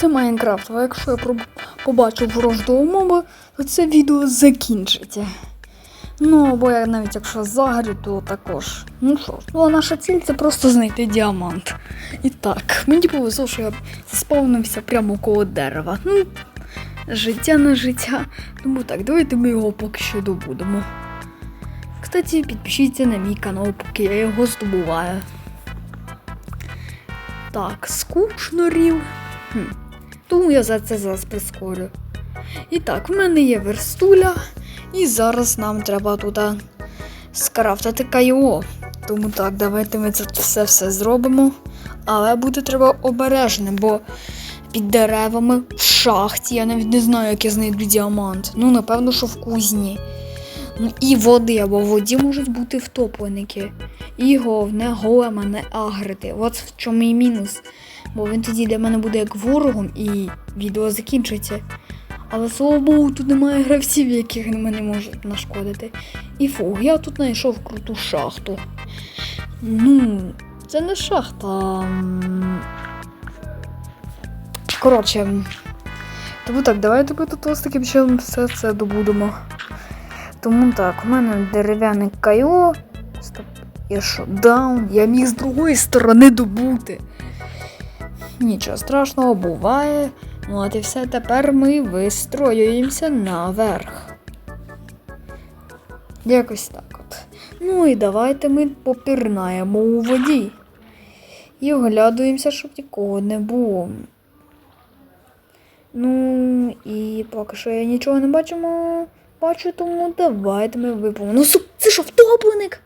Це Майнкрафт, а якщо я побачу ворожого моба, то це відео закінчиться. Ну, або я навіть якщо загорю, то також. Ну що ж, ну а наша ціль це просто знайти діамант. І так, мені повезло, що я заспавнився прямо коло дерева. Ну, життя на життя. Тому так, давайте ми його поки що добудемо. Кстати, підпишіться на мій канал, поки я його здобуваю. Так, скучно рів. Хм. Тому я за це зараз прискорю. І так, в мене є верстуля, і зараз нам треба туди скрафтити кайо. Тому так, давайте ми це все все зробимо. Але буде треба обережним, бо під деревами в шахті. Я навіть не знаю, як я знайду діамант. Ну, напевно, що в кузні. Ну і води, або в воді можуть бути втопленики. І головне голема не агрити. От в чому і мінус. Бо він тоді для мене буде як ворогом і відео закінчиться. Але слава Богу, тут немає гравців, яких мене можуть нашкодити. І фух, я тут знайшов круту шахту. Ну, це не шахта. Коротше. Тому так, давайте ми тут ось таким чином все це добудемо. Тому так, у мене дерев'яне кайо. Стоп. І шотдаун. Я міг з другої сторони добути. Нічого страшного, буває. Ну от і все, тепер ми вистроюємося наверх. Якось так от. Ну і давайте ми попірнаємо у воді. І оглядуємося, щоб нікого не було. Ну і поки що я нічого не бачимо. Бачу, тому давайте ми випимо. Ну, су, це що, втопленик?